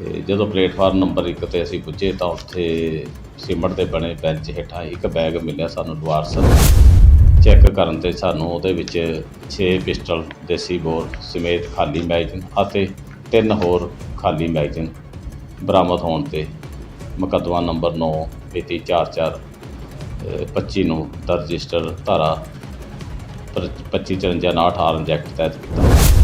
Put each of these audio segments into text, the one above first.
ਤੇ ਜਦੋਂ platform number 1 ਤੇ ਅਸੀਂ ਪੁੱਜੇ ਤਾਂ ਉੱਥੇ ਸੀਮਟ ਦੇ ਬਣੇ ਬੈਂਚ ਹੇਠਾਂ ਇੱਕ ਬੈਗ ਮਿਲਿਆ ਸਾਨੂੰ ਲਵਾਰਸ ਚੈੱਕ ਕਰਨ ਤੇ ਸਾਨੂੰ ਉਹਦੇ ਵਿੱਚ 6 ਪਿਸਟਲ ਦੇਸੀ ਬੋਰ ਸਮੇਤ ਖਾਲੀ ਮੈਗਜ਼ੀਨ ਅਤੇ ਤਿੰਨ ਹੋਰ ਖਾਲੀ ਮੈਗਜ਼ੀਨ ਬਰਾਮਦ ਹੋਣ ਤੇ ਮੁਕੱਦਮਾ ਨੰਬਰ 9 ਮਿਤੀ 44 25 ਨੂੰ ਰਜਿਸਟਰ ਧਾਰਾ 2554 ਨਾਟ ਆਰਮ ਐਕਟ ਤਹਿਤ ਕੀਤਾ।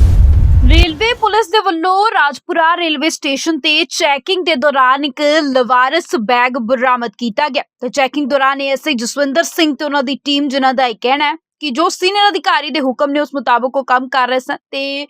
ਰੇਲਵੇ ਪੁਲਿਸ ਦੇ ਵੱਲੋਂ ਰਾਜਪੁਰਾ ਰੇਲਵੇ ਸਟੇਸ਼ਨ ਤੇ ਚੈਕਿੰਗ ਦੇ ਦੌਰਾਨ ਇੱਕ ਲਵਾਰਸ ਬੈਗ ਬਰਾਮਦ ਕੀਤਾ ਗਿਆ। ਤੇ ਚੈਕਿੰਗ ਦੌਰਾਨ ਐਸਆਈ ਜਸਵਿੰਦਰ ਸਿੰਘ ਤੇ ਉਹਨਾਂ ਦੀ ਟੀਮ ਜਿਨ੍ਹਾਂ ਦਾ ਇਹ ਕਹਿਣਾ ਹੈ ਕਿ ਜੋ ਸੀਨੀਅਰ ਅਧਿਕਾਰੀ ਦੇ ਹੁਕਮ ਨੇ ਉਸ ਮੁਤਾਬਕ ਉਹ ਕੰਮ ਕਰ ਰਹੇ ਸਨ ਤੇ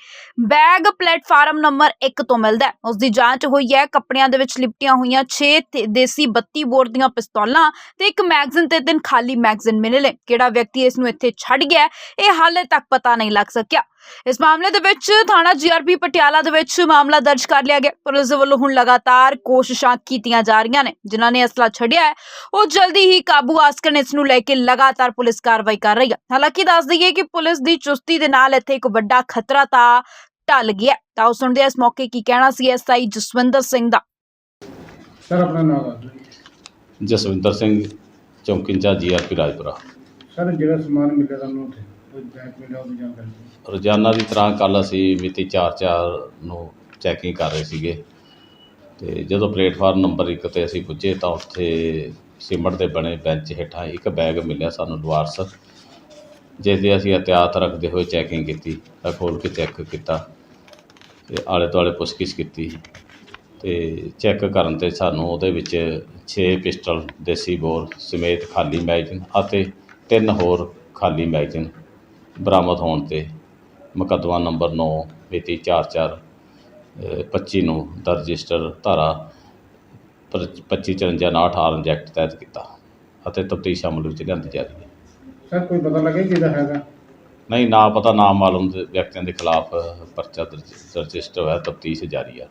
ਬੈਗ ਪਲੇਟਫਾਰਮ ਨੰਬਰ 1 ਤੋਂ ਮਿਲਦਾ ਉਸ ਦੀ ਜਾਂਚ ਹੋਈ ਹੈ, ਕੱਪੜਿਆਂ ਦੇ ਵਿੱਚ ਲਿਪਟੀਆਂ ਹੋਈਆਂ 6 ਦੇਸੀ 32 ਬੋਰ ਦੀਆਂ ਪਿਸਤੌਲਾਂ ਤੇ ਇੱਕ ਮੈਗਜ਼ੀਨ ਤੇ ਤਿੰਨ ਖਾਲੀ ਮੈਗਜ਼ੀਨ ਮਿਲੇ ਨੇ। ਕਿਹੜਾ ਵਿਅਕਤੀ ਇਸ ਨੂੰ ਇੱਥੇ ਛੱਡ ਗਿਆ ਇਹ ਹਾਲੇ ਤੱਕ ਪਤਾ ਨਹੀਂ ਲੱਗ ਸਕਿਆ। ਇਸ ਮਾਮਲੇ ਦੇ ਵਿੱਚ ਥਾਣਾ ਜੀਆਰਪੀ ਪਟਿਆਲਾ ਦੇ ਵਿੱਚ ਮਾਮਲਾ ਦਰਜ ਕਰ ਲਿਆ ਗਿਆ। ਪੁਲਿਸ ਦੇ ਵੱਲੋਂ ਹੁਣ ਲਗਾਤਾਰ ਕੋਸ਼ਿਸ਼ਾਂ ਕੀਤੀਆਂ ਜਾ ਰਹੀਆਂ ਨੇ। ਜਿਨ੍ਹਾਂ ਨੇ ਅਸਲਾ ਛੱਡਿਆ ਹੈ ਉਹ ਜਲਦੀ ਹੀ ਕਾਬੂ ਆ ਸਕਣ ਇਸ ਨੂੰ ਲੈ ਕੇ ਲਗਾਤਾਰ ਪੁਲਿਸ ਕਾਰਵਾਈ ਕਰ ਰਹੀ ਹੈ। ਹਾਲਾਂਕਿ ਦੱਸ ਦਈਏ ਕਿ ਪੁਲਿਸ ਦੀ ਚੁਸਤੀ ਦੇ ਨਾਲ ਇੱਥੇ ਇੱਕ ਵੱਡਾ ਖਤਰਾ ਤਾਂ ਟਲ ਗਿਆ। ਤਾਂ ਉਹ ਸੁਣਦੇ ਹਾਂ ਇਸ ਮੌਕੇ ਕੀ ਕਹਿਣਾ ਸੀ ਐਸਆਈ ਜਸਵਿੰਦਰ ਸਿੰਘ ਦਾ। ਸਰ ਆਪਣਾ ਨਾਮ ਦੱਸ। ਜਸਵਿੰਦਰ ਸਿੰਘ ਚੌਂਕੀ ਇੰਚਾਰਜ ਜੀਆਰਪੀ ਰਾਜਪੁਰਾ। ਸਰ ਜਿਹੜਾ ਸਮਾਨ ਮਿਲਿਆ ਤੁਹਾਨੂੰ ਉੱਥੇ? ਰੋਜ਼ਾਨਾ ਦੀ ਤਰ੍ਹਾਂ ਕੱਲ ਅਸੀਂ ਮਿਤੀ 4-4 ਨੂੰ ਚੈਕਿੰਗ ਕਰ ਰਹੇ ਸੀਗੇ ਤੇ ਜਦੋਂ ਪਲੇਟਫਾਰਮ ਨੰਬਰ 1 ਤੇ ਅਸੀਂ ਪੁੱਜੇ ਤਾਂ ਉੱਥੇ ਸੀਮਟ ਦੇ ਬਣੇ ਬੈਂਚ ਹੇਠਾਂ ਇੱਕ ਬੈਗ ਮਿਲਿਆ ਸਾਨੂੰ ਲਵਾਰਸ ਜਿਸ ਦੀ ਅਸੀਂ ਇhtiyਾਤ ਰੱਖਦੇ ਹੋਏ ਚੈਕਿੰਗ ਕੀਤੀ, ਤਾਂ ਖੋਲ੍ਹ ਕੇ ਚੈੱਕ ਕੀਤਾ ਤੇ ਆਲੇ ਦੁਆਲੇ ਪੁੱਛਗਿੱਛ ਕੀਤੀ ਤੇ ਚੈੱਕ ਕਰਨ ਤੇ ਸਾਨੂੰ ਉਹਦੇ ਵਿੱਚ 6 ਪਿਸਟਲ ਦੇਸੀ ਬੋਰ ਸਮੇਤ ਖਾਲੀ ਮੈਗਜ਼ੀਨ ਅਤੇ ਤਿੰਨ ਹੋਰ ਖਾਲੀ ਮੈਗਜ਼ੀਨ ਬਰਾਮਦ ਹੋਣ ਤੇ ਮੁਕੱਦਮਾ ਨੰਬਰ 9 ਮਿਤੀ 44 25 ਨੂੰ ਦਰਜ ਰਜਿਸਟਰ ਧਾਰਾ 2554 ਨਾਟ ਆਰਮ ਐਕਟ ਤਹਿਤ ਕੀਤਾ ਅਤੇ ਤਫਤੀਸ਼ ਅਮਲ ਵਿੱਚ ਲਿਆਂਦੀ ਜਾ ਰਹੀ ਹੈ। ਸਰ ਕੋਈ ਪਤਾ ਲੱਗਿਆ ਕਿਹਦਾ ਹੈਗਾ? ਨਹੀਂ ਨਾ ਪਤਾ ਨਾਮ ਮਾਲੂਮ ਵਿਅਕਤੀਆਂ ਦੇ ਖਿਲਾਫ ਪਰਚਾ ਦਰਜ ਰਜਿਸਟਰ ਹੋਇਆ ਤਫਤੀਸ਼ ਜਾਰੀ ਹੈ